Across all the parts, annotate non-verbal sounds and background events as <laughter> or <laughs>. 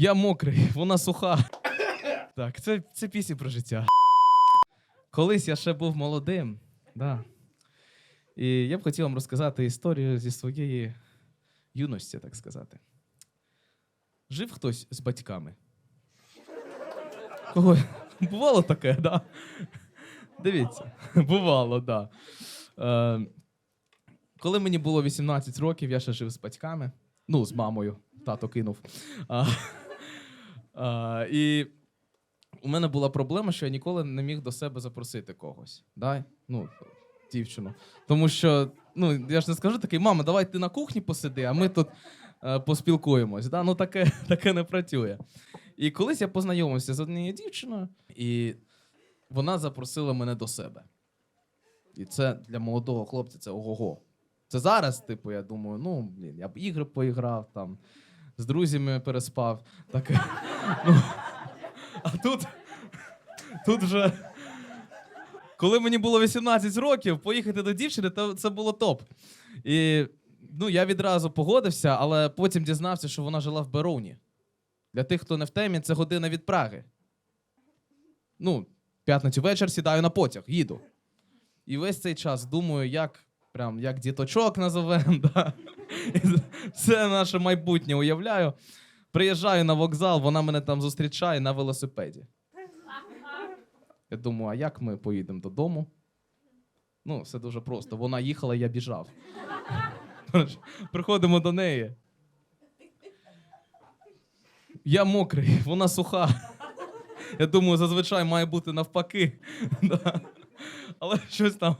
Я мокрий, вона суха. Так, це, це пісні про життя. Колись я ще був молодим. Да. І я б хотів вам розказати історію зі своєї юності, так сказати. Жив хтось з батьками. Кого? Бувало таке, да? Дивіться, бувало, да. Е, коли мені було 18 років, я ще жив з батьками. Ну, з мамою. Тато кинув. А, а, і у мене була проблема, що я ніколи не міг до себе запросити когось. Да? Ну, дівчину. Тому що, ну, я ж не скажу такий, мама, давай ти на кухні посиди, а ми тут е, поспілкуємось. Да? Ну, таке, <laughs> таке не працює. І колись я познайомився з однією дівчиною, і вона запросила мене до себе. І це для молодого хлопця це ого-го. Це зараз, типу, я думаю, ну, блін, я б ігри поіграв, там, з друзями переспав. Таке. <laughs> Ну, а тут, тут вже. Коли мені було 18 років, поїхати до дівчини, то це було топ. І ну, я відразу погодився, але потім дізнався, що вона жила в Беровні. Для тих, хто не в темі, це година від Праги. Ну, п'ятницю вечір сідаю на потяг, їду. І весь цей час думаю, як, прям, як діточок назовем. <laughs> Да? Це наше майбутнє уявляю. Приїжджаю на вокзал, вона мене там зустрічає на велосипеді. Я думаю, а як ми поїдемо додому? Ну, все дуже просто. Вона їхала, я біжав. Приходимо до неї. Я мокрий, вона суха. Я думаю, зазвичай має бути навпаки. Але щось там,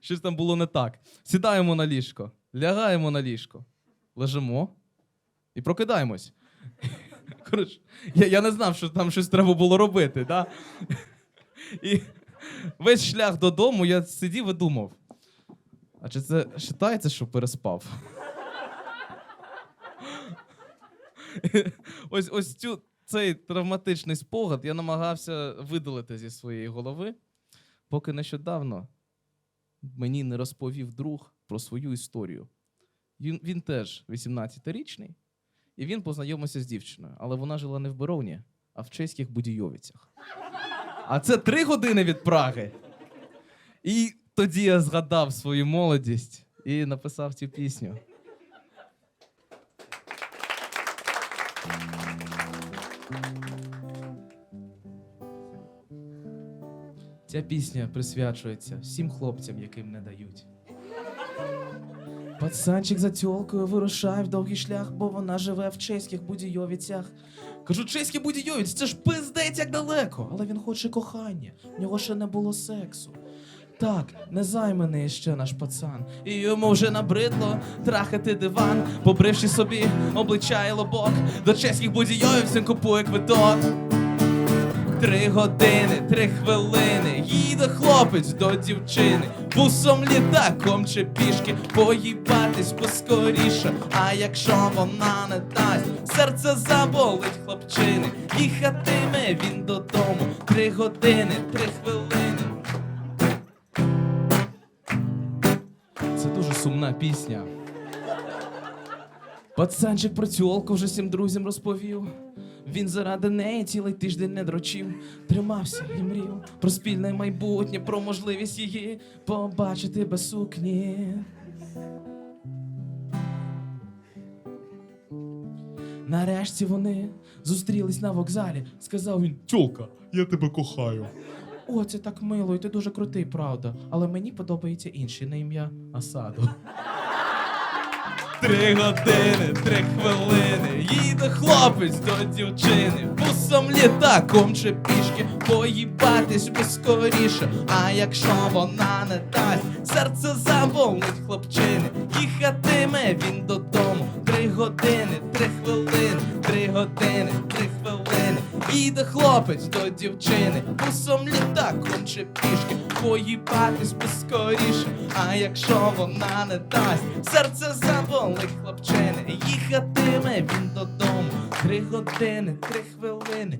щось там було не так. Сідаємо на ліжко, лягаємо на ліжко, лежимо і прокидаємось. <laughs> Коротше, я, я не знав, що там щось треба було робити. Да? <laughs> І весь шлях додому я сидів і думав. А чи це вважається, що переспав? <laughs> ось ось цю, цей травматичний спогад я намагався видалити зі своєї голови, поки нещодавно мені не розповів друг про свою історію. Він, він теж 18-річний, і він познайомився з дівчиною, але вона жила не в Боровні, а в чеських Будійовицях. А це три години від Праги. І тоді я згадав свою молодість і написав цю пісню. Ця пісня присвячується всім хлопцям, яким не дають. Пацанчик за тьолкою вирушає в довгий шлях, бо вона живе в чеських будійовицях. Кажу, чеські будійовиці, це ж пиздець як далеко. Але він хоче кохання, в нього ще не було сексу. Так, незайманий ще наш пацан. І йому вже набридло трахати диван, побривши собі обличчя і лобок. До чеських будійовів він купує квиток. Три години, три хвилини. Їде хлопець до дівчини. Бусом, літаком чи пішки поїбатись поскоріше. А якщо вона не дасть, серце заболить хлопчини. Їхатиме він додому. Три години, три хвилини. Це дуже сумна пісня. Пацанчик про тьолку вже всім друзям розповів. Він заради неї цілий тиждень не дрочив, тримався і мрів про спільне майбутнє, про можливість її побачити без сукні. Нарешті вони зустрілись на вокзалі. Сказав він: Тьолка, я тебе кохаю. О, це так мило, і ти дуже крутий, правда. Але мені подобається інший на ім'я Асаду. Три години, три хвилини. Їде хлопець до дівчини. Бусом, літаком чи пішки поїбатись би скоріше. А якщо вона не дасть, серце заболить хлопчини. Їхатиме він додому. Три години, три хвилини, три години, три хвилини. Їде хлопець до дівчини. Бусом, літак конче пішки поїбатись би скоріше. А якщо вона не дасть, серце заболить хлопчини. Їхатиме він додому. Три години, три хвилини.